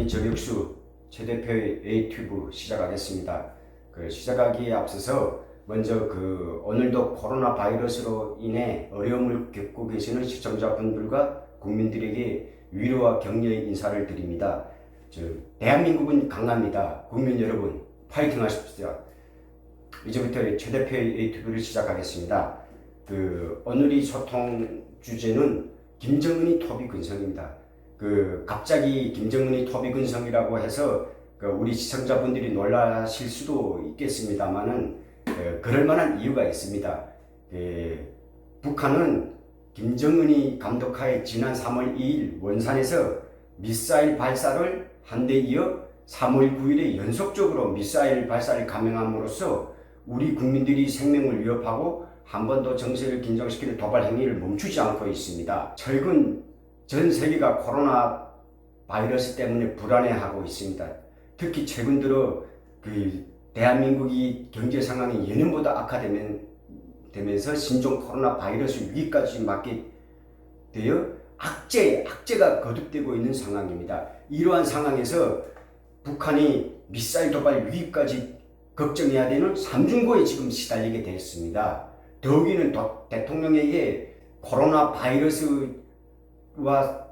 김정은이 저격수 최 대표의 A튜브 시작하겠습니다. 그 시작하기에 앞서서 먼저 그 오늘도 코로나 바이러스로 인해 어려움을 겪고 계시는 시청자분들과 국민들에게 위로와 격려의 인사를 드립니다. 저 대한민국은 강합니다. 국민 여러분 파이팅 하십시오. 이제부터 최 대표의 A튜브를 시작하겠습니다. 그 오늘의 소통 주제는 김정은이 토비 근성입니다. 그 갑자기 김정은이 토비 근성이라고 해서 그 우리 시청자분들이 놀라실 수도 있겠습니다만은 그 그럴 만한 이유가 있습니다. 그 북한은 김정은이 감독하에 지난 3월 2일 원산에서 미사일 발사를 한 대 이어 3월 9일에 연속적으로 미사일 발사를 감행함으로써 우리 국민들이 생명을 위협하고 한 번도 정세를 긴장시키는 도발 행위를 멈추지 않고 있습니다. 최근 전 세계가 코로나 바이러스 때문에 불안해하고 있습니다. 특히 최근 들어 그 대한민국이 경제 상황이 예년보다 악화되면 되면서 신종 코로나 바이러스 위기까지 맞게 되어 악재, 악재가 거듭되고 있는 상황입니다. 이러한 상황에서 북한이 미사일 도발 위기까지 걱정해야 되는 삼중고에 지금 시달리게 됐습니다. 더욱이는 도- 대통령에게 코로나 바이러스 와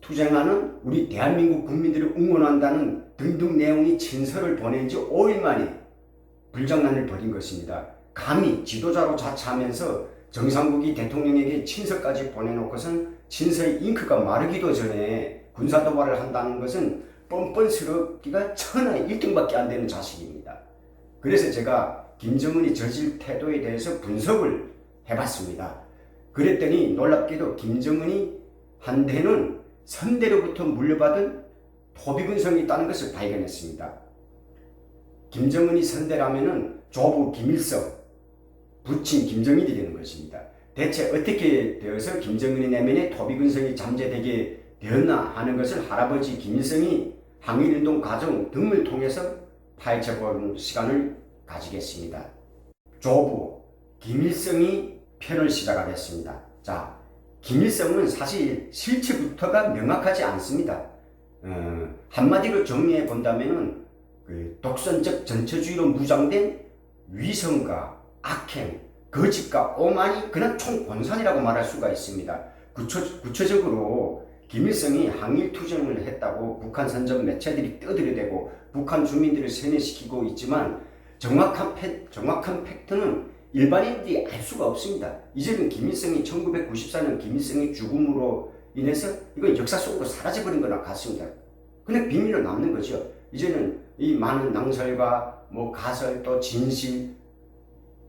투쟁하는 우리 대한민국 국민들을 응원한다는 등등 내용이 친서를 보낸 지 5일 만에 불장난을 벌인 것입니다. 감히 지도자로 자처하면서 정상국이 대통령에게 친서까지 보내놓고선 친서의 잉크가 마르기도 전에 군사도발을 한다는 것은 뻔뻔스럽기가 천하의 1등밖에 안 되는 자식입니다. 그래서 제가 김정은이 저질 태도에 대해서 분석을 해봤습니다. 그랬더니 놀랍게도 김정은이 한대는 선대로부터 물려받은 토비근성이 있다는 것을 발견했습니다. 김정은이 선대라면은 조부 김일성, 부친 김정일이 되는 것입니다. 대체 어떻게 되어서 김정은의 내면에 토비근성이 잠재되게 되었나 하는 것을 할아버지 김일성이 항일운동 과정 등을 통해서 파헤쳐보는 시간을 가지겠습니다. 조부 김일성이 편을 시작하겠습니다. 자, 김일성은 사실 실체부터가 명확하지 않습니다. 어, 한마디로 정리해 본다면은 그 독선적 전체주의로 무장된 위선과 악행, 거짓과 오만이 그냥 총본산이라고 말할 수가 있습니다. 구체, 구체적으로 김일성이 항일 투쟁을 했다고 북한 선전 매체들이 떠들이대고 북한 주민들을 세뇌시키고 있지만 정확한 팩, 정확한 팩트는 일반인들이 알 수가 없습니다. 이제는 김일성이 1994년 김일성의 죽음으로 인해서 이건 역사 속으로 사라져버린 거나 같습니다. 그냥 비밀로 남는 거죠. 이제는 이 많은 낭설과 뭐 가설 또 진실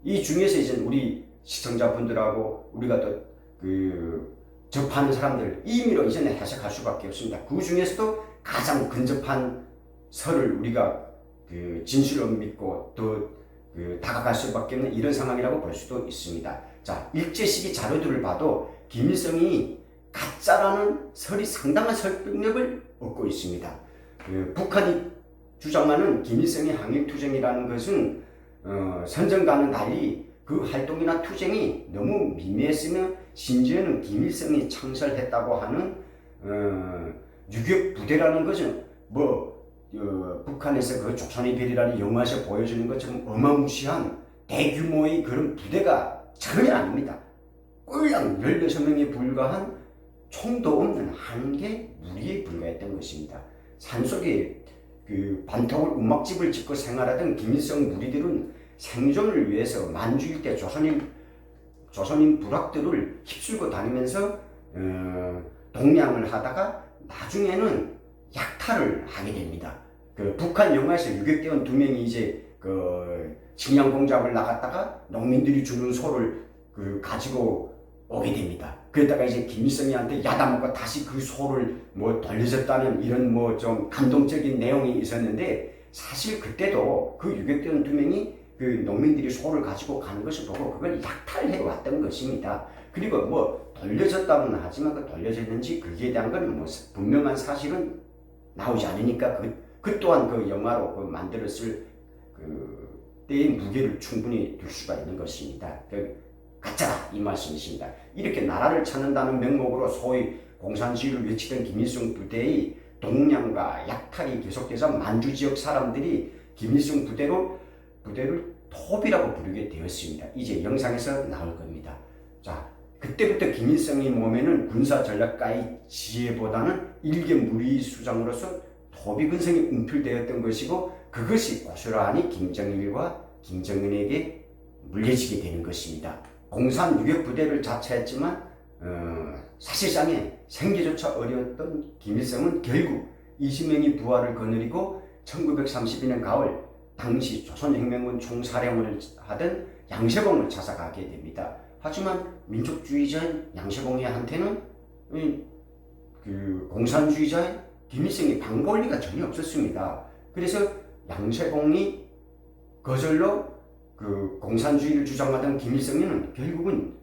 이 중에서 이제 우리 시청자분들하고 우리가 또 그 접하는 사람들 임의로 이제는 해석할 수밖에 없습니다. 그 중에서도 가장 근접한 설을 우리가 그 진실로 믿고 또 그 다가갈 수밖에 없는 이런 상황이라고 볼 수도 있습니다. 자 일제 시기 자료들을 봐도 김일성이 가짜라는 설이 상당한 설득력을 얻고 있습니다. 그 북한이 주장하는 김일성의 항일투쟁이라는 것은 어, 선전과는 달리 그 활동이나 투쟁이 너무 미미했으며 심지어는 김일성이 창설했다고 하는 어, 유격 부대라는 것은 뭐 어, 북한에서 그 조선의 별이라는 영화에서 보여주는 것처럼 어마무시한 대규모의 그런 부대가 전혀 아닙니다. 꼴랑 16명에 불과한 총도 없는 한 개 무리에 불과했던 것입니다. 산속에 그 반통을 움막집을 짓고 생활하던 김일성 무리들은 생존을 위해서 만주일대 조선인 조선인 부락들을 휩쓸고 다니면서 어, 동량을 하다가 나중에는 약탈을 하게 됩니다. 그 북한 영화에서 유격대원 두 명이 이제 그 식량 공작을 나갔다가 농민들이 주는 소를 그 가지고 오게 됩니다. 그러다가 이제 김일성이한테 야단먹고 다시 그 소를 뭐 돌려줬다는 이런 뭐 좀 감동적인 내용이 있었는데 사실 그때도 그 유격대원 두 명이 그 농민들이 소를 가지고 가는 것을 보고 그걸 약탈해 왔던 것입니다. 그리고 뭐 돌려줬다고는 하지만 그 돌려줬는지 거기에 대한 건 뭐 분명한 사실은 나오지 않으니까 그, 그 또한 그 영화로 그 만들었을 그 때의 무게를 충분히 둘 수가 있는 것입니다. 그 가짜다 이 말씀이십니다. 이렇게 나라를 찾는다는 명목으로 소위 공산주의를 외치던 김일성 부대의 동량과 약탈이 계속돼서 만주 지역 사람들이 김일성 부대로 부대를 톱이라고 부르게 되었습니다. 이제 영상에서 나올 겁니다. 자, 그때부터 김일성의 몸에는 군사 전략가의 지혜보다는 일개 무리 수장으로서 도비 근성이 움필되었던 것이고 그것이 고스란히 김정일과 김정은에게 물려지게 되는 것입니다. 공산 유격 부대를 자처했지만 어, 사실상에 생계조차 어려웠던 김일성은 결국 20명의 부하를 거느리고 1932년 가을 당시 조선혁명군 총사령을 하던 양세봉을 찾아가게 됩니다. 하지만 민족주의자인 양세봉이한테는 이, 그 공산주의자인 김일성이 방볼 리가 전혀 없었습니다. 그래서 양세봉이 거절로 그 공산주의를 주장하던 김일성은 결국은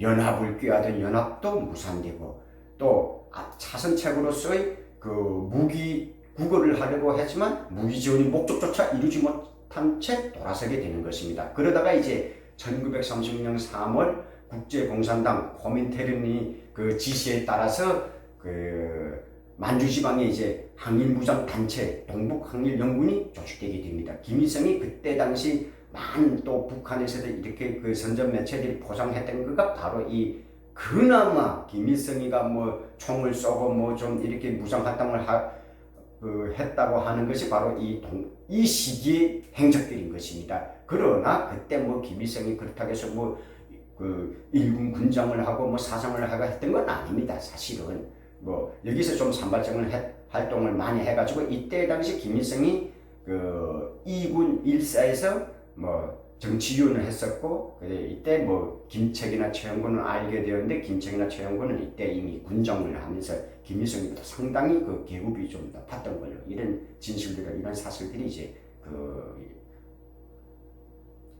연합을 꾀하던 연합도 무산되고 또 차선책으로서의 그 무기 구걸을 하려고 했지만 무기 지원이 목적조차 이루지 못한 채 돌아서게 되는 것입니다. 그러다가 이제 1936년 3월 국제공산당 코민테른이 그 지시에 따라서 그 만주 지방에 이제 항일무장 단체 동북항일연군이 조직되게 됩니다. 김일성이 그때 당시 많은 또 북한에서도 이렇게 그 선전 매체들이 포장했던 거가 바로 이 그나마 김일성이가 뭐 총을 쏘고 뭐 좀 이렇게 무장 활동을 하, 그 했다고 하는 것이 바로 이, 동, 이 시기의 행적들인 것입니다. 그러나 그때 뭐 김일성이 그렇다고 해서 뭐 그 일군 군장을 하고 뭐 사상을 하고 했던 건 아닙니다. 사실은 뭐 여기서 좀 산발적인 활동을 많이 해가지고 이때 당시 김일성이 그 2군 1사에서 뭐 정치위원을 했었고 이때 뭐 김책이나 최영군은 알게 되었는데 김책이나 최영군은 이때 이미 군정을 하면서 김일성보다 상당히 그 계급이 좀 높았던 걸로 이런 진실들 이런 사실들이 이제 그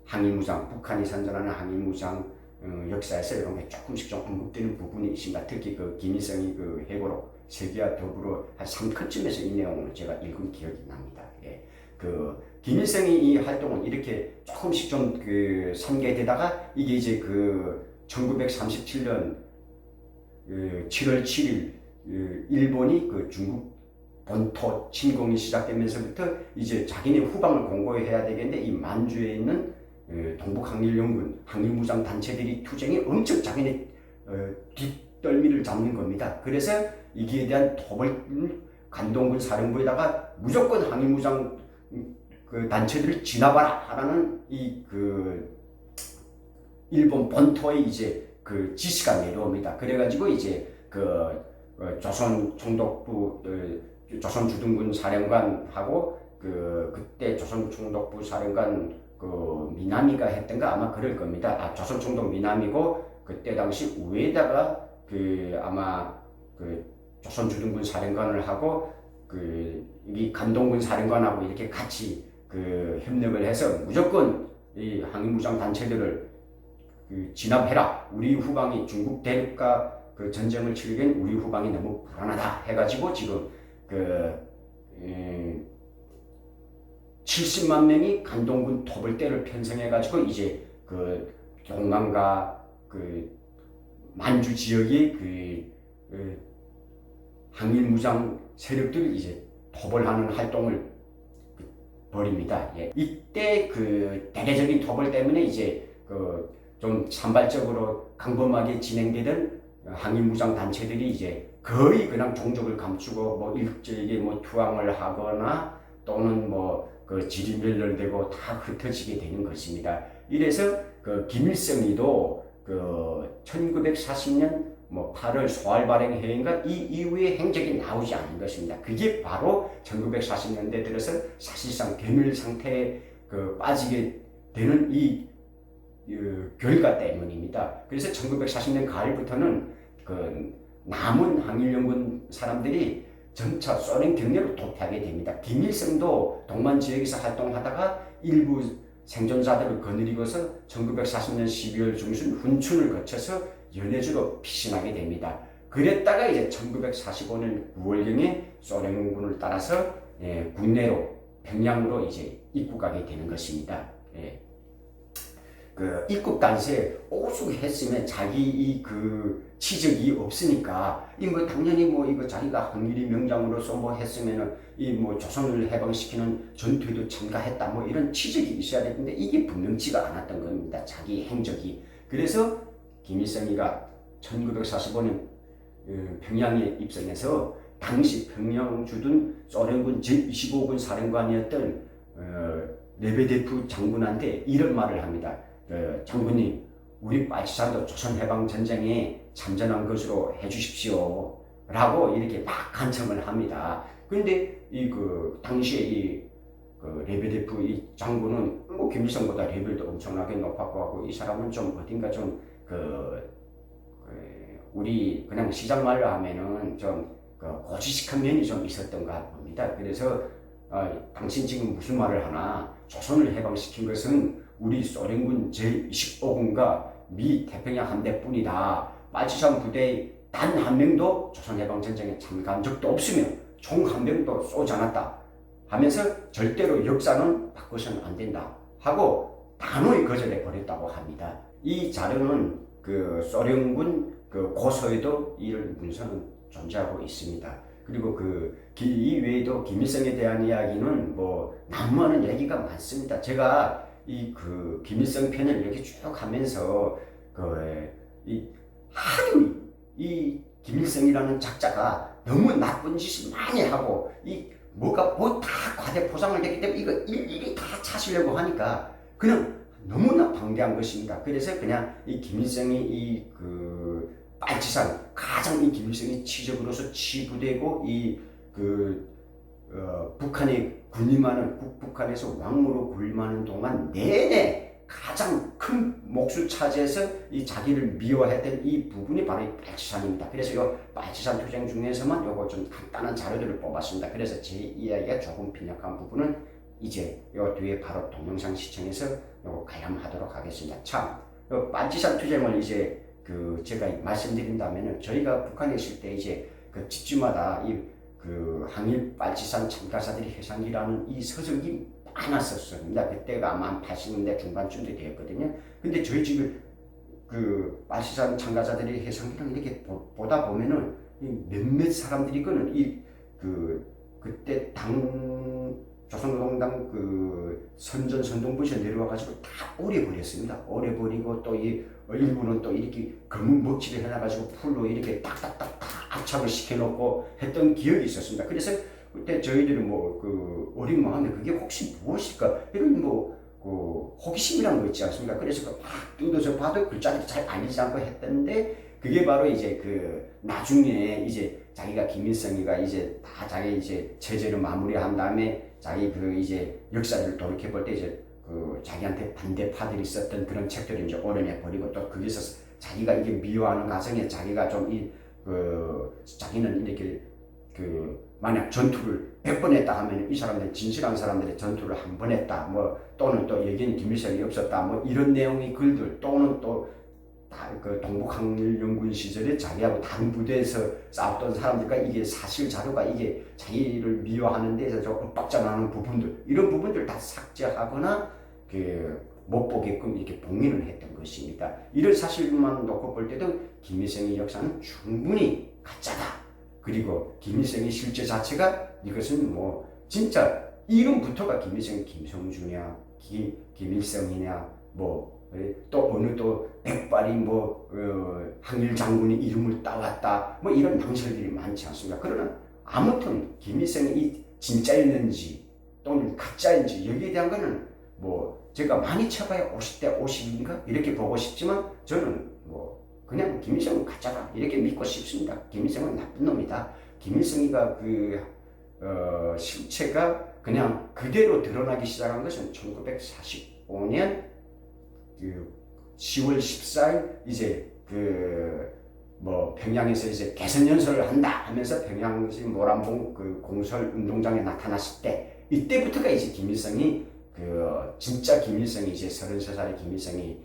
항일무장 북한이 선전하는 항일무장 어, 역사에서 이런 게 조금씩 좀 언급되는 부분이 있습니다. 특히 그 김일성이 그 해고로 세계와 더불어 한 3큰쯤에서 이 내용을 제가 읽은 기억이 납니다. 예. 그 김일성이 이 활동을 이렇게 조금씩 좀그 전개되다가 이게 이제 그 1937년 7월 7일 일본이 그 중국 본토 침공이 시작되면서부터 이제 자기네 후방을 공고해야 되겠는데 이 만주에 있는 동북항일연군 항일무장 단체들이 투쟁이 엄청 자기네 어, 뒷덜미를 잡는 겁니다. 그래서 이기에 대한 도벌 간동군 사령부에다가 무조건 항일무장 그 단체들을 진압하라 하라는 이 그 일본 본토에 이제 그 지시가 내려옵니다. 그래가지고 이제 그 어, 조선 총독부 어, 조선 주둔군 사령관하고 그 그때 조선 총독부 사령관 그 미나미가 했던가 아마 그럴 겁니다. 아 조선 총독 미나미고 그때 당시 우에다가 그 아마 그 조선 주둔군 사령관을 하고 그 이 감동군 사령관하고 이렇게 같이 그 협력을 해서 무조건 이 항일무장 단체들을 그 진압해라. 우리 후방이 중국 대륙과 그 전쟁을 치르기엔 우리 후방이 너무 불안하다 해가지고 지금 그 에, 70만 명이 간동군 토벌대를 편성해가지고 이제 그 동남과 그 만주 지역의 그, 그 항일 무장 세력들이 이제 토벌하는 활동을 벌입니다. 예. 이때 그 대대적인 토벌 때문에 이제 그 좀 산발적으로 강범하게 진행되던 항일 무장 단체들이 이제 거의 그냥 종족을 감추고 뭐 일제에게 뭐 투항을 하거나 또는 뭐그 지리멸렬되고 다 흩어지게 되는 것입니다. 이래서 그 김일성이도 그 1940년 뭐 8월 소활 발행 해인가 이 이후에 행적이 나오지 않은 것입니다. 그게 바로 1940년대 들어서 사실상 괴멸 상태에 그 빠지게 되는 이, 이 결과 때문입니다. 그래서 1940년 가을부터는 그 남은 항일연군 사람들이 점차 소련 경내로 도피하게 됩니다. 김일성도 동만 지역에서 활동하다가 일부 생존자들을 거느리고서 1940년 12월 중순 훈춘을 거쳐서 연해주로 피신하게 됩니다. 그랬다가 이제 1945년 9월경에 소련군을 따라서 예, 국내로 평양으로 이제 입국하게 되는 것입니다. 예. 그 입국 단서에 오죽했으면 자기 이 그 치적이 없으니까 이 뭐 당연히 뭐 이거 자기가 항일이 명장으로서 뭐 했으면은 이 뭐 조선을 해방시키는 전투에도 참가했다 뭐 이런 치적이 있어야 되는데 이게 분명치가 않았던 겁니다. 자기 행적이 그래서 김일성이가 1945년 어, 평양에 입성해서 당시 평양 주둔 소련군 제25군 사령관이었던 어, 레베데프 장군한테 이런 말을 합니다. 어, 장군님, 우리 빨치산도 조선해방전쟁에 참전한 것으로 해주십시오. 라고 이렇게 막 간청을 합니다. 근데 이 그 당시에 이 그 레베데프 이 장군은 뭐 김일성보다 레벨도 엄청나게 높았고 하고 이 사람은 좀 어딘가 좀 그 그 우리 그냥 시장 말로 하면은 좀 그 고지식한 면이 좀 있었던가 봅니다. 그래서 어, 당신 지금 무슨 말을 하나 조선을 해방시킨 것은 우리 소련군 제25군과 미 태평양 함대뿐이다. 빨치산 부대 단 한 명도 조선 해방 전쟁에 참가한 적도 없으며 총 한 명도 쏘지 않았다. 하면서 절대로 역사는 바꿔서는 안 된다. 하고 단호히 거절해 버렸다고 합니다. 이 자료는 그 소련군 그 고서에도 이런 문서는 존재하고 있습니다. 그리고 그 이 외에도 김일성에 대한 이야기는 뭐 난무하는 얘기가 많습니다. 제가 이 그 김일성 편을 이렇게 쭉 하면서 그이 하도 이 김일성이라는 작자가 너무 나쁜 짓을 많이 하고 이 뭐가 뭐 다 과대 포장을 되기 때문에 이거 일일이 다 찾으려고 하니까 그냥 너무나 방대한 것입니다. 그래서 그냥 이 김일성이 이 그 빨치산 가장 이 김일성이 치적으로서 치부되고 이그 어, 북한이 군림하는 북북한에서 왕으로 군림하는 동안 내내 가장 큰 몫을 차지해서 이 자기를 미워했던 이 부분이 바로 이 빨치산입니다. 그래서 이 빨치산 투쟁 중에서만 요거 좀 간단한 자료들을 뽑았습니다. 그래서 제 이야기가 조금 빈약한 부분은 이제 요 뒤에 바로 동영상 시청해서 요거 가름하도록 하겠습니다. 참, 요 빨치산 투쟁을 이제 그 제가 말씀드린다면은 저희가 북한에 있을 때 이제 그 집주마다 이 그 항일 빨치산 참가자들이 해상이라는 이 서적이 많았었습니다. 그때가 아마 한 80년대 중반쯤도 되었거든요. 근데 저희 집에 그 빨치산 참가자들이 해상이랑 이렇게 보, 보다 보면은 몇몇 사람들이거는 이 그 그때 당 조선노동당 그 선전 선동부에서 내려와 가지고 다 오래 버렸습니다. 오래 버리고 또 이 일부는 또 이렇게 검은 먹칠을 해놔가지고 풀로 이렇게 딱딱딱 다 압착을 시켜놓고 했던 기억이 있었습니다. 그래서 그때 저희들은 뭐그 어린 마음에 그게 혹시 무엇일까 이런 뭐 그 호기심이라는 거 있지 않습니까? 그래서 막 뜯어서 봐도 글자들이 잘 알리지 않고 했던데 그게 바로 이제 그 나중에 이제 자기가 김일성이가 이제 다 자기 이제 체제를 마무리한 다음에 자기 그 이제 역사를 돌이켜 볼 때 이제 그 자기한테 반대파들이 썼던 그런 책들을 이제 오려내 버리고 또 거기서 자기가 이게 미워하는 과정에 자기가 좀이그 자기는 이렇게 그 만약 전투를 100번 했다 하면 이 사람들 진실한 사람들의 전투를 한 번 했다. 뭐 또는 또 여기는 김일성이 없었다. 뭐 이런 내용의 글들 또는 또 그 동북항일연군 시절에 자기하고 다른 부대에서 싸웠던 사람들과 이게 사실 자료가 이게 자기를 미워하는 데서 좀 엇박자 나는 부분들 이런 부분들 다 삭제하거나 그 못 보게끔 이렇게 봉인을 했던 것입니다. 이런 사실만 놓고 볼 때도 김일성의 역사는 충분히 가짜다. 그리고 김일성의 실제 자체가 이것은 뭐 진짜 이름부터가 김일성 김성주냐 김, 김일성이냐 뭐 또 어느 또 백발이 뭐 어, 항일 장군이 이름을 따왔다 뭐 이런 낭설들이 많지 않습니까? 그러나 아무튼 김일성이 이 진짜였는지 또는 가짜인지 여기에 대한 거는 뭐 제가 많이 쳐봐야 50대 50인가 이렇게 보고 싶지만 저는 뭐 그냥 김일성은 가짜다 이렇게 믿고 싶습니다. 김일성은 나쁜 놈이다. 김일성이가 그 어, 실체가 그냥 그대로 드러나기 시작한 것은 1945년 그 10월 14일 이제 그 뭐 평양에서 이제 개선 연설을 한다 하면서 평양시 모란봉 그 공설 운동장에 나타났을 때 이때부터가 이제 김일성이 그 진짜 김일성이 이제 33살의 김일성이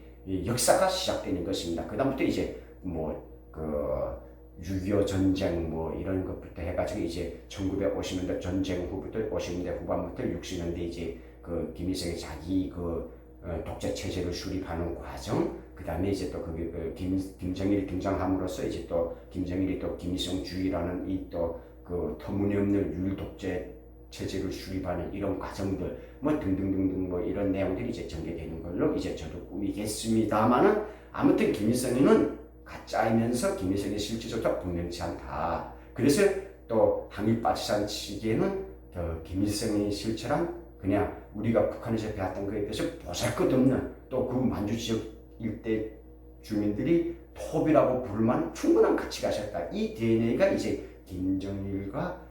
역사가 시작되는 것입니다. 그다음부터 이제 뭐그 6.25 전쟁 뭐 이런 것부터 해가지고 이제 1950년대 전쟁 후부터 50년대 후반부터 60년대 이제 그 김일성이 자기 그 어, 독재 체제를 수립하는 과정, 그 다음에 이제 또 그 김, 김정일이 등장함으로써 이제 또 김정일이 또 김일성주의라는 이 또 그 터무니없는 유일 독재 체제를 수립하는 이런 과정들 뭐 등등등등 뭐 이런 내용들이 이제 전개되는 걸로 이제 저도 꾸미겠습니다만은 아무튼 김일성이는 가짜이면서 김일성의 실체조차 분명치 않다. 그래서 또 항일 파티산 측에는 그 김일성의 실체란 그냥 우리가 북한에서 배웠던 거에 대해서 보잘것없는 또 그 만주 지역 일대 주민들이 톱이라고 부를 만한 충분한 가치가 있었다. 이 DNA가 이제 김정일과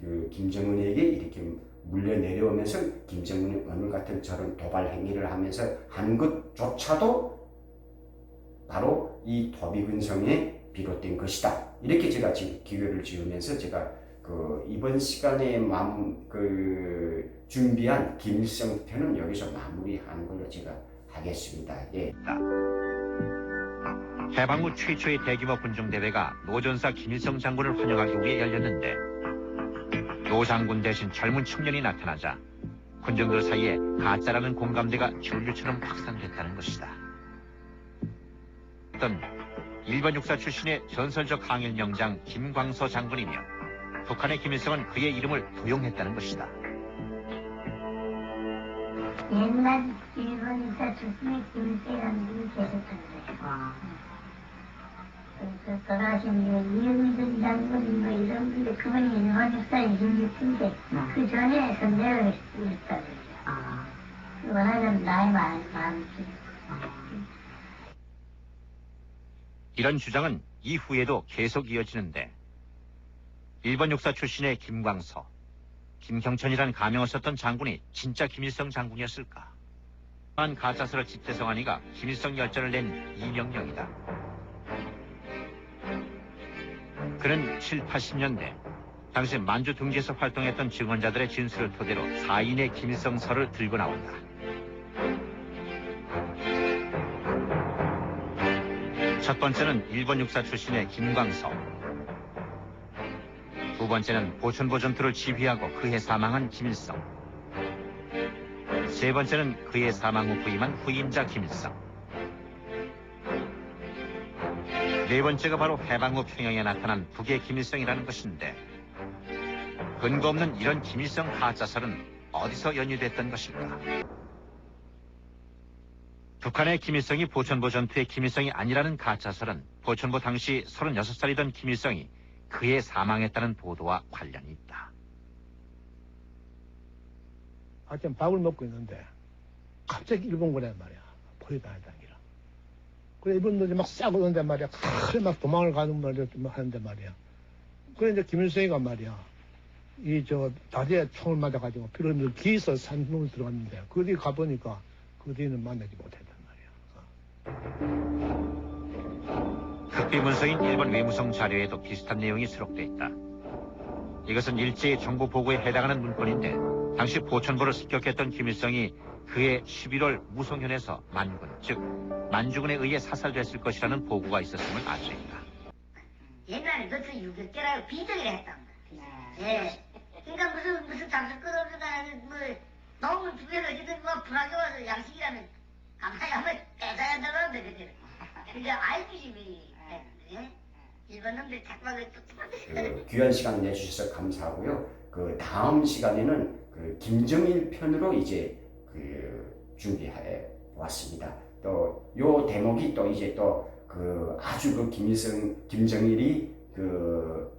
그 김정은에게 이렇게 물려 내려오면서 김정은이 오늘 같은 저런 도발 행위를 하면서 하는 것조차도 바로 이 도비근성에 비롯된 것이다. 이렇게 제가 지금 기회를 지으면서 제가 그 이번 시간에 마음 그 준비한 편은 여기서 마무리하는 걸로 제가 하겠습니다. 예. 해방 후 최초의 대규모 군중 대회가 노전사 김일성 장군을 환영하기 위해 열렸는데 노 장군 대신 젊은 청년이 나타나자 군중들 사이에 가짜라는 공감대가 전류처럼 확산됐다는 것이다. 어떤 일본 육사 출신의 전설적 항일 명장 김광서 장군이며 북한의 김일성은 그의 이름을 도용했다는 것이다. 옛날 일본 의사 출신의 김세라는 분이 계셨던 거예요. 그 돌아가신 이영준 장군 뭐 이런 분들 그분이 일본 역사 26인데 그 전에 선대를 했다고 그러죠. 워낙은 나이 많, 많지. 이런 주장은 이후에도 계속 이어지는데 일본 육사 출신의 김광서, 김경천이라는 가명을 썼던 장군이 진짜 김일성 장군이었을까? 한 가짜설을 집대성하니가 김일성 열전을 낸 이명령이다. 그는 7, 80년대 당시 만주 등지에서 활동했던 증언자들의 진술을 토대로 4인의 김일성설을 들고 나온다. 첫 번째는 일본 육사 출신의 김광서. 두 번째는 보천보 전투를 지휘하고 그해 사망한 김일성. 세 번째는 그의 사망 후 부임한 후임자 김일성. 네 번째가 바로 해방 후 평양에 나타난 북의 김일성이라는 것인데 근거 없는 이런 김일성 가짜설은 어디서 연유됐던 것일까? 북한의 김일성이 보천보 전투의 김일성이 아니라는 가짜설은 보천보 당시 36살이던 김일성이 그해 사망했다는 보도와 관련이 있다. 아침 밥을 먹고 있는데 갑자기 일본군에 말이야. 포위 다녔다기라. 그래 일본들이 막 싸고 오는데 말이야. 그래 막 도망을 가는 말이야 막 하는데 말이야. 그래 이제 김일성이가 말이야. 이 저 다리에 총을 맞아가지고 피를 흘리면서 기에서 산문을 들어갔는데 그 뒤에 가보니까 그 뒤에는 만나지 못했단 말이야 극비 문서인 일본 외무성 자료에도 비슷한 내용이 수록돼 있다. 이것은 일제의 정부 보고에 해당하는 문건인데 당시 보천보를 습격했던 김일성이 그해 11월 무송현에서 만군, 즉 만주군에 의해 사살됐을 것이라는 보고가 있었음을 알 수 있다. 옛날에 너트 유격제라고 비정이라 했단 말이야. 예. 그러니까 무슨, 무슨 장수 끝없으다, 뭐, 너무 주변에 어쨌든 뭐 불하게 와서 양식이라면 가만히 한번 빼자야 한다는데, 그때. 그러니까 알기심이, 예? 일본 놈들 뚝뚝 그 귀한 시간 내주셔서 감사하고요. 그 다음 시간에는 그 김정일 편으로 이제 그 준비해 왔습니다. 또 요 대목이 또 이제 또 그 아주 그 김일성 김정일이 그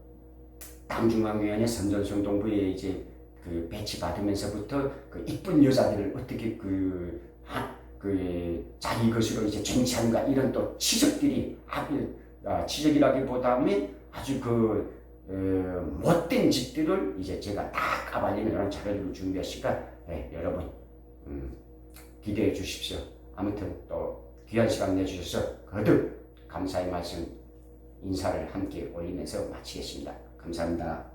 당중앙위원회 선전성동부에 이제 그 배치 받으면서부터 그 이쁜 여자들을 어떻게 그, 하, 그 자기 것으로 이제 정치한가 이런 또 치적들이 아주 아, 치적이라기보다는 아주 그 어, 못된 짓들을 이제 제가 다 까발리는 그런 자료를 준비했으니까 네, 여러분 음, 기대해 주십시오. 아무튼 또 귀한 시간 내주셔서 거듭 감사의 말씀 인사를 함께 올리면서 마치겠습니다. 감사합니다.